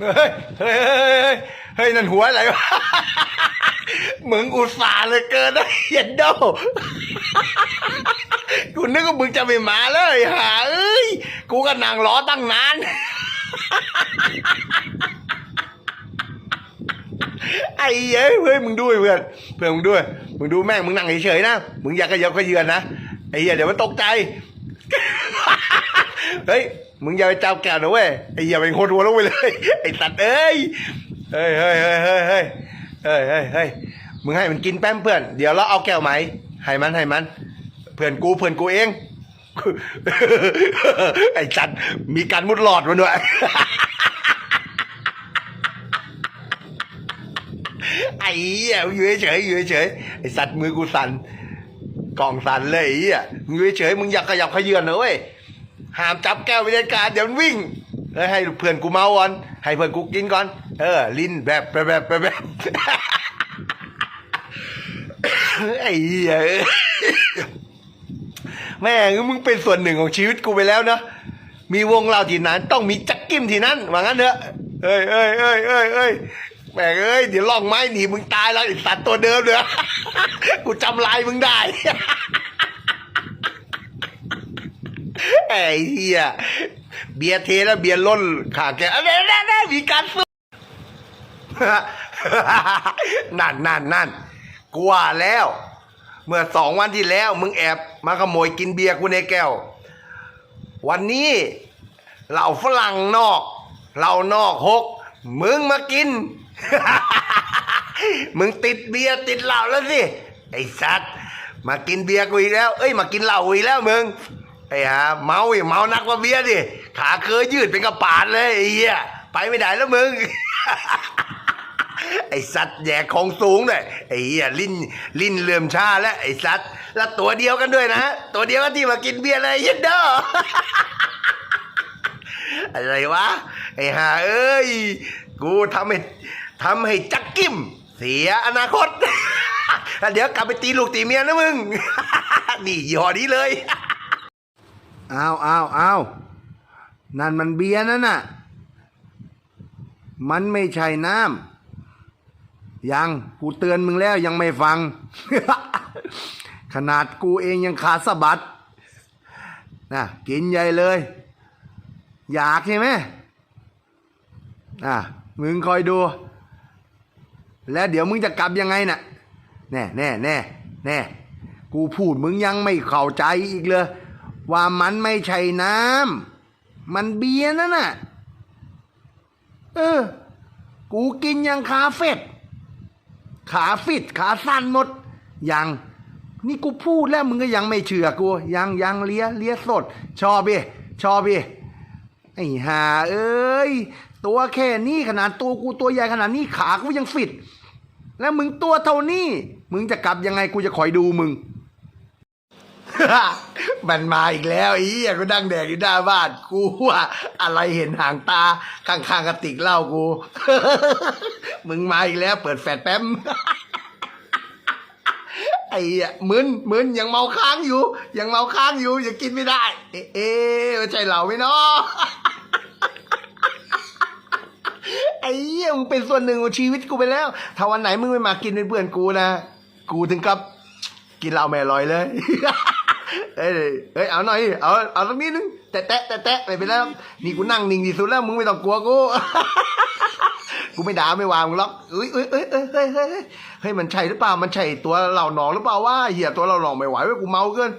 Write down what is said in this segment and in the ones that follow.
เฮ้ยเฮ้ยเฮ้ยเฮ้ยนั่นหัวอะไรวะมึงอุตส่าห์เลยเกินนะเย็นโดกูนึกว่ามึงจะไม่มาเลยหาเอ้ยกูก็นั่งรอตั้งนานไอ้เอ้ยเฮ้ยมึงด้วยเพื่อนเพื่อนมึงด้วยมึงดูแม่งมึงนั่งเฉยๆนะมึงอย่ากระเยาะกระเยือนนะไอ้เหี้ยเดี๋ยวมันตกใจ เฮ้ย มึงอย่าไปจับแก้วนะเว้ยไอ้อย่าไปโคตรหัวลงไปเลย ไอ้สัตว์เอ้ย เฮ้ยเฮ้ยเฮ้ยเฮ้ยเฮ้ยเฮ้ยเฮ้ยมึงให้มันกินแป้มเพื่อน เดี๋ยวเราเอาแก้วไหมให้มันให้มัน เพื่อนกูเพื่อนกูเอง ไอ้จัดมีการมุดหลอดมาด้วย ไอ้เหี้ยอยู่เฉยอยู่เฉยไอ้สัตว์มือกูสั่นกล่องสั่นเลยไอ้เหี้ยอยู่เฉยมึงอยากขยับขยื่นนะเว้ย ห้ามจับแก้ววิญญาณเดี๋ยวมันวิ่งเฮ้ยให้เพื่อนกูเมาก่อน ให้เพื่อนกูกินก่อน เออ ลิ้นแบบแบบแบบแบบ ไอ้เหี้ยแม่งมึงเป็นส่วนหนึ่งของชีวิตกูไปแล้วเนะมีวงเราที่นั้น ต้องมีจักกิมที่นั่นว่างั้นเถอะเอ้ยเอ้ยเอ้ยเอ้ยเอ้ยแม่งเอ้ยเดี๋ยวล่องไม้หนีมึงตายแล้วไอ้สัตว์ตัวเดิมเด้อกูจำลายมึงได้ ไอ้เหี้ยเบียร์เทแล้วเบียร์ล้นขาแกเอ้ยนั่นนั่นมีการสู้นั่นนั่นนั่นกูว่าแล้ว เมื่อสองวันที่แล้ว มึงแอบมาขโมยกินเบียร์กูในแก้ว วันนี้เหล่าฝรั่งนอกเหล่านอกหกมึงมากิน มึงติดเบียร์ติดเหล้าแล้วสิ ไอ้สัตว์มากินเบียร์กูอีกแล้ว เอ้ย มากินเหล้าอีกแล้วมึง ไอ้ฮะเมาอีเมานักว่าเบียดิขาเคยยืดเป็นกระปาดเลยไอ้เหี้ยไปไม่ได้แล้วมึง ไอ้สัตว์แย่ของสูงเลยไอ้เหี้ยลิ้นลิ้นเลื่อมชาแล้วไอ้สัตว์แล้วตัวเดียวกันด้วยนะ ตัวเดียวกันที่มากินเบียร์เลยยันเด้ออะไรวะไอ้ห่าเอ้ย กูทำให้ทำให้จักกิ้มเสียอนาคตแล้วเดี๋ยวกลับไปตีลูกตีเมียนะมึง นี่ย้อนี้เลย อ้าวอ้าวอ้าวนั่นมันเบียร์นั่นน่ะ มันไม่ใช่น้ำยังกูเตือนมึงแล้วยังไม่ฟัง ขนาดกูเองยังขาดสะบัดนะกินใหญ่เลย อยากใช่ไหมอะมึงคอยดู แล้วเดี๋ยวมึงจะกลับยังไงน่ะแน่แน่แน่แน่กูพูดมึงยังไม่เข้าใจอีกเลย ว่ามันไม่ใช่น้ำมันเบียร์นั่นน่ะ เออ กูกินยังขาเฟดขาฟิตขาสั้นหมด ยัง นี่กูพูดแล้วมึงก็ยังไม่เชื่อกู ยังยังเลียเลียสด ชอบเบชอบเบไอ้ห่าเอ้ย ตัวแค่นี้ขนาดตัวกูตัวใหญ่ขนาดนี้ขากูยังฟิต แล้วมึงตัวเท่านี้ มึงจะกลับยังไงกูจะคอยดูมึง มันมาอีกแล้วไอ้เหี้ยกูดังแดกอยู่หน้าบ้านกูว่าอะไรเห็นหางตาข้างๆกระติกเหล้ากู มึงมาอีกแล้ว เปิดแฟลชแป๊มไอ้เหี้ยมึนมึนยังเมาค้างอยู่ ยังเมาค้างอยู่ยังกินไม่ได้ เอ๊ะเอใช่เหล่าไหมเนาะไอ้เหี้ยมึงเป็นส่วนหนึ่งของชีวิตกูไปแล้ว ถ้าวันไหนมึงไม่มากินเป็นเพื่อนกูนะ กูถึงกับกินเหล้าไม่อร่อยเลย เอ้ยเอ้ยเอาหน่อยเอาเอาสักนิดนึงแตะแตะแตะแตะไปไปแล้วนี่กูนั่งนิ่งที่สุดแล้วมึงไม่ต้องกลัวกูกูไม่ด่าไม่วางมึงหรอกเอ้ยเอ้ยเอ้ยเอ้ยเฮ้ยเฮ้ยเฮ้ยเฮ้ยมันใช่หรือเปล่ามันใช่ตัวเหล่าหนองหรือเปล่าว่าเหี้ยตัวเหล่าหนองไม่ไหวเว้ยกูเมาเกิน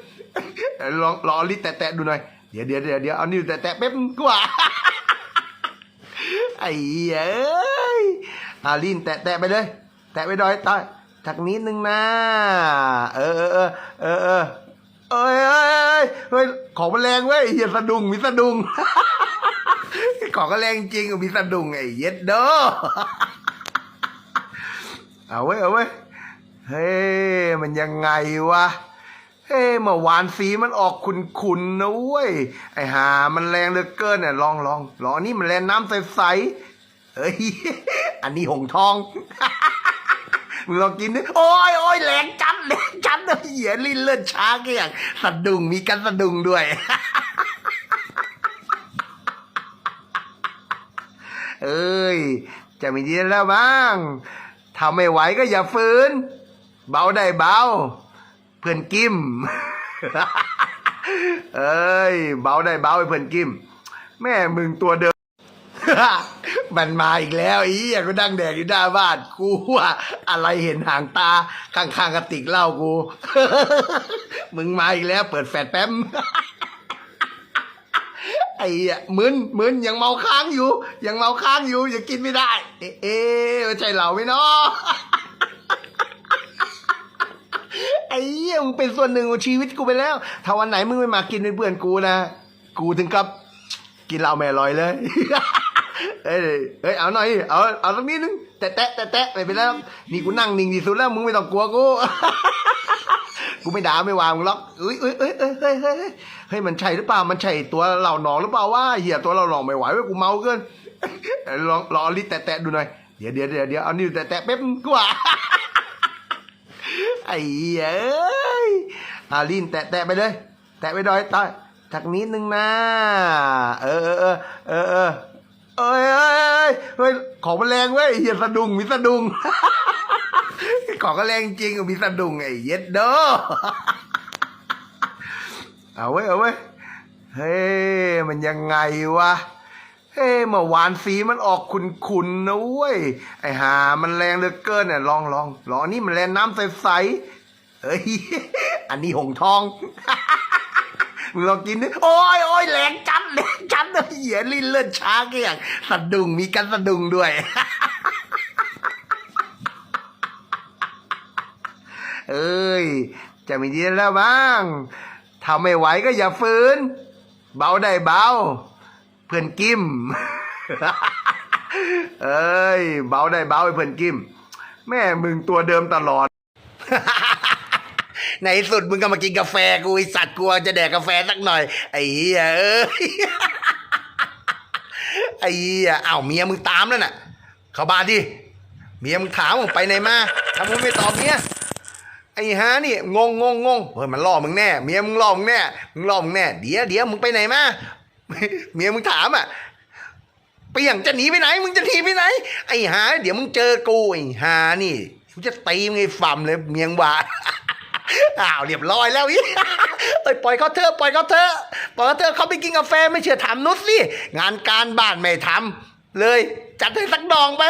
ลองลองลิ้นแตะแตะดูหน่อยเดี๋ยวเดี๋ยวเดี๋ยวเดี๋ยวเอานิ้วแตะแตะแป๊บกูว่าไอ้เหี้ยเอ้ยอาลินแตะแตะไปเลย แตะไปดอยตอยทักนิดนึงนะเออเออเออเออ เอ้ยเอ้ยเอ้ยเฮ้ยของมันแรงเว้ยเหี้ยสะดุ้งมีสะดุ้งของก็แรงจริงมีสะดุ้งไอ้เย็ดเด้อเอาเว้ยเอาเว้ยเฮ้ยมันยังไงวะเฮ้ยเมื่อวานสีมันออกขุนๆนะเว้ยไอหามันแรงเหลือเกินเนี่ยลองลองลองอันนี้มันแรงน้ำใสๆเฮ้ยอันนี้หงทอง มึงลองกินดิโอ้ยโอ้ยแรงจัดแรงจัดเลยเหี้ยลิ้นเลื่อนช้าเกอย่างสะดุ้งมีกันสะดุ้งด้วยเอ้ย จะมีดีแล้วบ้างถ้าไม่ไหวก็อย่าฝืน เบาได้เบา เพื่อนกิม เอ้ย เบาได้เบาไอ้เพื่อนกิม แม่มึงตัวเดิม มันมาอีกแล้วอีอยกูดังแดกอยู่หน้าบ้านกูว่าอะไรเห็นหางตาข้างๆกระติกเหล้ากู มึงมาอีกแล้ว เปิดแฟลชแป๊มไอ้มึนมึนยังเมาค้างอยู่ ยังเมาค้างอยู่ยังกินไม่ได้ เอ๊ะเอ๊ะใช่เหล่าไหมเนาะไอ้เหี้ยมึงเป็นส่วนหนึ่งของชีวิตกูไปแล้ว ถ้าวันไหนมึงไม่มากินเป็นเพื่อนกูนะ กูถึงกับกินเหล้าแม่ลอยเลย เอ้ยเอ้ยเอาหน่อยเอาเอาสักนิดนึงแตะแตะแตะแตะไม่เป็นไรหรอกนี่กูนั่งนิ่งที่สุดแล้วมึงไม่ต้องกลัวกูกูไม่ด่าไม่วางมึงหรอกเอ้ยเอ้ยเอ้ยเอ้ยเฮ้ยเฮ้ยเฮ้ยเฮ้ยมันใช่หรือเปล่ามันใช่ตัวเหล่าหนองหรือเปล่าว่าเหี้ยตัวเหล่าหนองไม่ไหวเว้ยกูเมาเกินลองลองลิ้นแตะแตะดูหน่อยเดี๋ยวเดี๋ยวเดี๋ยวเดี๋ยวเอานิ้วแตะแตะแป๊บกูว่าไอ้เหี้ยเอ้ยอาลินแตะแตะไปเลย แตะไปดอยต่อยจากนิดนึงนะเออเออเออเออ เอ้ยเอ้ยเอ้ยเฮ้ยของมันแรงเว้ยเหี้ยสะดุ้งมีสะดุ้งของก็แรงจริงมีสะดุ้งไอ้เย็ดเด้อเอาไว้ยเอาไว้ยเฮ้ยมันยังไงวะเฮ้ยเมื่อวานสีมันออกขุนๆนะเว้ยไอ้หามันแรงเหลือเกินเนี่ยลองลองลองอันนี้มันแรงน้ำใสๆเฮ้ยอันนี้หงทอง มึงลองกินดิโอ้ยโอ้ยแรงจัดแรงจัดเลยเหี้ยลิ้นเลือดช้าเกอย่างสะดุ้งมีกันสะดุ้งด้วย เอ้ย จะมีดีแล้วบ้างถ้าไม่ไหวก็อย่าฝืน เบาได้เบา เพื่อนกิม เอ้ย เบาได้เบาไอ้เพื่อนกิม แม่มึงตัวเดิมตลอด ในสุดมึงก็มากินกาแฟกูไอสัตว์กลัวจะแดกกาแฟสักหน่อย ไอ้เหี้ยเอ้ยไอ้เหี้ยอ้าวเมียมึงตามแล้วน่ะ เข้าบ้านดิเมียมึงถามมึงไปไหนมาทำมึงไม่ตอบเมียไอ้ฮานี่งงงงงงเฮ้ยมันล่อมึงแน่เมียมึงล่อมึงแน่มึงล่อมึงแน่เดี๋ยวเดี๋ยวมึงไปไหนมาเมียมึงถามอะเปียงจะหนีไปไหน มึงจะหนีไปไหน ไอ้หาเดี๋ยวมึงเจอกูไอ้หานี่กูจะตีมึงไอ้ฝ่ำเลยเมียงว่า อ้าวเรียบร้อยแล้วอีเอ้ยปล่อยเขาเถอะปล่อยเขาเถอะปล่อยเขาเถอะเขาไปกินกาแฟไม่เชื่อถามนุชสิงานการบ้านไม่ทำเลย จัดให้สักดองไป